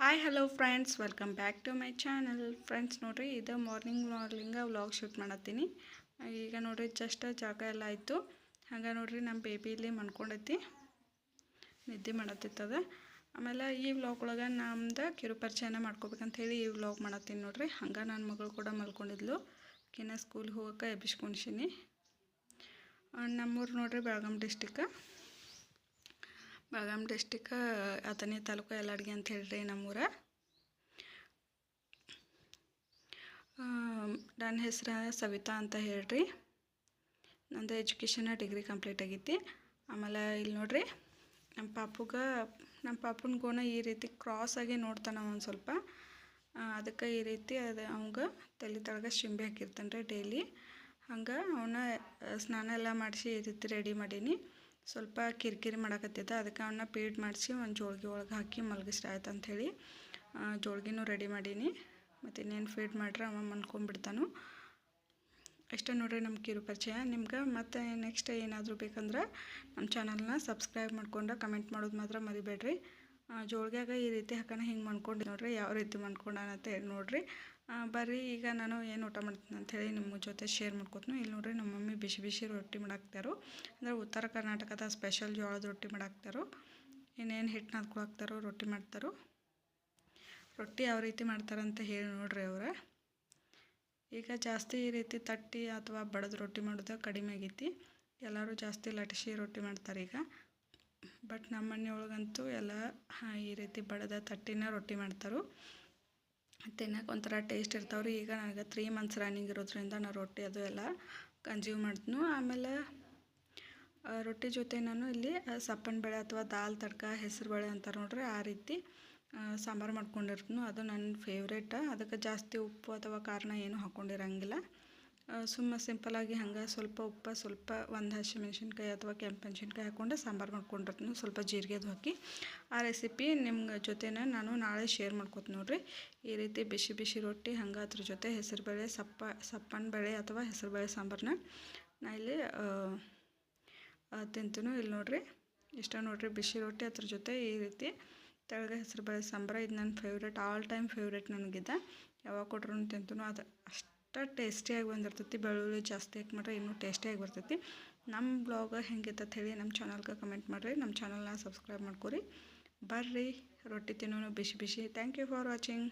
Hi hello friends welcome back to my channel friends ನೋಡಿರಿ, ಇದು morning morning vlog shoot ಮಾಡತ್ತೀನಿ. ಈಗ ನೋಡಿರಿ ಜಸ್ಟ್ ಜಾಗ ಎಲ್ಲ ಆಯಿತು. ಹಂಗೆ ನೋಡಿರಿ ನಮ್ಮ ಬೇಬಿ ಇಲ್ಲಿ ನಿದ್ದೆ ಮಾಡತ್ತಿತ್ತದ ಆಮೇಲೆ ಈ ವ್ಲಾಗ್ ಒಳಗೆ ನಮ್ದು ಕಿರು ಪರಿಚಯನ ಮಾಡ್ಕೋಬೇಕಂತ ಹೇಳಿ ಈ ವ್ಲಾಗ್ ಮಾಡತ್ತೀನಿ ನೋಡಿರಿ. ಹಂಗೆ ನನ್ನ ಮಗಳು ಕೂಡ ಮಲ್ಕೊಂಡಿದ್ಲು. ಕಿನ್ನ ಸ್ಕೂಲ್ಗೆ ಹೋಗೋಕೆ ಎಬ್ಬಿಸ್ಕೊಂಡ್ಸಿನಿ. ನಮ್ಮೂರು ನೋಡಿರಿ, ಬೆಳಗಾಂ ಡಿಸ್ಟಿಕ್ ಬೆಳಗಾಂ ಡಿಸ್ಟಿಕ್ ಅಥಣಿ ತಾಲೂಕು ಯಲ್ಲಾಡ್ಗಿ ಅಂತ ಹೇಳ್ರಿ ನಮ್ಮೂರ. ನನ್ನ ಹೆಸರು ಸವಿತಾ ಅಂತ ಹೇಳ್ರಿ. ನಂದು ಎಜುಕೇಷನ್ ಡಿಗ್ರಿ ಕಂಪ್ಲೀಟ್ ಆಗೈತಿ. ಆಮೇಲೆ ಇಲ್ಲಿ ನೋಡ್ರಿ, ನಮ್ಮ ಪಾಪುಗೆ, ನಮ್ಮ ಪಾಪುನ ಗೋಣ ಈ ರೀತಿ ಕ್ರಾಸ್ ಆಗಿ ನೋಡ್ತಾನೆ ಒಂದು ಸ್ವಲ್ಪ. ಅದಕ್ಕೆ ಈ ರೀತಿ ಅದು ಅವಂಗೆ ತಲೆ ತಳಗ ಶಿಂಬೆ ಹಾಕಿರ್ತಾನೆ ರೀ ಡೈಲಿ. ಹಂಗೆ ಅವನ್ನ ಸ್ನಾನ ಎಲ್ಲ ಮಾಡಿಸಿ ಈ ರೀತಿ ರೆಡಿ ಮಾಡೀನಿ. ಸ್ವಲ್ಪ ಕಿರಿಕಿರಿ ಮಾಡಕತ್ತಿದ್ದ ಅದಕ್ಕೆ ಅವನ್ನ ಪೀಡ್ ಮಾಡಿಸಿ ಒಂದು ಜೋಳಿಗೆ ಒಳಗೆ ಹಾಕಿ ಮಲಗಿಸ್ರಿ ಆಯ್ತು ಅಂಥೇಳಿ ಜೋಳಿಗೆನೂ ರೆಡಿ ಮಾಡೀನಿ. ಮತ್ತು ಇನ್ನೇನು ಫೀಡ್ ಮಾಡ್ರೆ ಅವ ಮಲ್ಕೊಂಡ್ಬಿಡ್ತಾನು ಅಷ್ಟೇ ನೋಡ್ರಿ ನಮ್ಮ ಕಿರು ಪರಿಚಯ. ನಿಮ್ಗೆ ಮತ್ತು ನೆಕ್ಸ್ಟ್ ಏನಾದರೂ ಬೇಕಂದ್ರೆ ನಮ್ಮ ಚಾನಲ್ನ ಸಬ್ಸ್ಕ್ರೈಬ್ ಮಾಡ್ಕೊಂಡು ಕಮೆಂಟ್ ಮಾಡೋದು ಮಾತ್ರ ಮರಿಬೇಡ್ರಿ. ಜೋಳ್ಗ್ಯಾಗ ಈ ರೀತಿ ಹಾಕೋಣ ಹಿಂಗೆ ಮಾಡ್ಕೊಂಡು ನೋಡ್ರಿ, ಯಾವ ರೀತಿ ಮಾಡ್ಕೊಂಡಾನ ಅಂತ ಹೇಳಿ ನೋಡ್ರಿ. ಬರ್ರಿ, ಈಗ ನಾನು ಏನು ಊಟ ಮಾಡ್ತೀನಿ ಅಂಥೇಳಿ ನಿಮ್ಮ ಜೊತೆ ಶೇರ್ ಮಾಡ್ಕೊತೀನಿ. ಇಲ್ಲಿ ನೋಡ್ರಿ ನಮ್ಮ ಮಮ್ಮಿ ಬಿಸಿ ಬಿಸಿ ರೊಟ್ಟಿ ಮಾಡಾಕ್ತಾರೋ. ಅಂದರೆ ಉತ್ತರ ಕರ್ನಾಟಕದ ಸ್ಪೆಷಲ್ ಜೋಳದ ರೊಟ್ಟಿ ಮಾಡಾಕ್ತಾರೋ. ಇನ್ನೇನು ಹಿಟ್ಟು ನಾದ್ಕೊಳಾಕ್ತಾರೋ ರೊಟ್ಟಿ ಮಾಡ್ತಾರೋ. ರೊಟ್ಟಿ ಯಾವ ರೀತಿ ಮಾಡ್ತಾರಂತ ಹೇಳಿ ನೋಡ್ರಿ ಅವರ. ಈಗ ಜಾಸ್ತಿ ಈ ರೀತಿ ತಟ್ಟಿ ಅಥವಾ ಬಡದು ರೊಟ್ಟಿ ಮಾಡೋದು ಕಡಿಮೆ ಆಗೈತಿ. ಎಲ್ಲರೂ ಜಾಸ್ತಿ ಲಟ್ಸಿ ರೊಟ್ಟಿ ಮಾಡ್ತಾರೆ ಈಗ ಬಟ್ ನಮ್ಮ ಮನೆಯೊಳಗಂತೂ ಎಲ್ಲ ಈ ರೀತಿ ಬಡದ ತಟ್ಟಿನ ರೊಟ್ಟಿ ಮಾಡ್ತಾರೆ. ತಿನ್ನಕ್ಕೆ ಒಂಥರ ಟೇಸ್ಟ್ ಇರ್ತಾವ್ರಿ. ಈಗ ನನಗೆ ತ್ರೀ ಮಂತ್ಸ್ ರನ್ನಿಂಗ್ ಇರೋದ್ರಿಂದ ನಾನು ರೊಟ್ಟಿ ಅದು ಎಲ್ಲ ಕನ್ಸ್ಯೂಮ್ ಮಾಡ್ತೀನಿ. ಆಮೇಲೆ ರೊಟ್ಟಿ ಜೊತೆ ನಾನು ಇಲ್ಲಿ ಸಪ್ಪನ ಬೇಳೆ ಅಥವಾ ದಾಲ್ ತಡ್ಕ, ಹೆಸರು ಬೇಳೆ ಅಂತಾರೆ ನೋಡ್ರಿ, ಆ ರೀತಿ ಸಾಂಬಾರು ಮಾಡ್ಕೊಂಡಿರ್ತೀನಿ. ಅದು ನನ್ನ ಫೇವ್ರೇಟ್ ಅದಕ್ಕೆ ಜಾಸ್ತಿ ಉಪ್ಪು ಅಥವಾ ಕಾರಣ ಏನು ಹಾಕ್ಕೊಂಡಿರಂಗಿಲ್ಲ ಸುಮ್ಮ ಸಿಂಪಲಾಗಿ ಹಂಗೆ ಸ್ವಲ್ಪ ಉಪ್ಪು, ಸ್ವಲ್ಪ ಒಂದು ಹಸಿಮೆಣ್ಸಿನ್ಕಾಯಿ ಅಥವಾ ಕೆಂಪು ಮೆಣಸಿನ್ಕಾಯಿ ಹಾಕ್ಕೊಂಡು ಸಾಂಬಾರು ಮಾಡ್ಕೊಂಡಿರ್ತೀನಿ. ಸ್ವಲ್ಪ ಜೀರಿಗೆದು ಹಾಕಿ. ಆ ರೆಸಿಪಿ ನಿಮ್ಮ ಜೊತೆನ ನಾನು ನಾಳೆ ಶೇರ್ ಮಾಡ್ಕೊತೀನಿ ನೋಡಿರಿ. ಈ ರೀತಿ ಬಿಸಿ ಬಿಸಿ ರೊಟ್ಟಿ ಹಂಗೆ ಅದ್ರ ಜೊತೆ ಹೆಸರುಬೇಳೆ ಸಪ್ಪ, ಸಪ್ಪನ ಬೇಳೆ ಅಥವಾ ಹೆಸರುಬೇಳೆ ಸಾಂಬಾರನ್ನ ನಾ ಇಲ್ಲಿ ತಿಂತೀನಿ ಇಲ್ಲಿ ನೋಡಿರಿ. ಇಷ್ಟ ನೋಡ್ರಿ ಬಿಸಿ ರೊಟ್ಟಿ ಅದ್ರ ಜೊತೆ ಈ ರೀತಿ ತೆಳಗೆ ಹೆಸರುಬೇಳೆ ಸಾಂಬಾರ. ಇದು ನನ್ನ ಫೇವ್ರೇಟ್ ಆಲ್ ಟೈಮ್ ಫೇವ್ರೇಟ್ ನನಗಿದೆ. ಯಾವಾಗ ಕೊಟ್ರೂ ತಿಂತನೋ ಅದು ಅಷ್ಟು ಟೇಸ್ಟಿಯಾಗಿ ಬಂದಿರ್ತೈತಿ, ಬೆಳ್ಳುಳ್ಳಿ ಜಾಸ್ತಿ ಹಾಕಿ ಮಾಡ್ರೆ ಇನ್ನೂ ಟೇಸ್ಟಿಯಾಗಿ ಬರ್ತೈತಿ. ನಮ್ಮ ಬ್ಲಾಗ್ ಹೆಂಗಿತ್ತು ಹೇಳಿ ನಮ್ಮ ಚಾನಲ್ಗೆ ಕಮೆಂಟ್ ಮಾಡಿರಿ ನಮ್ಮ ಚಾನಲ್ನ ಸಬ್ಸ್ಕ್ರೈಬ್ ಮಾಡ್ಕೊರಿ. ಬರ್ರಿ, ರೊಟ್ಟಿ ತಿನ್ನೋನು ಬಿಸಿ ಬಿಸಿ. Thank you for watching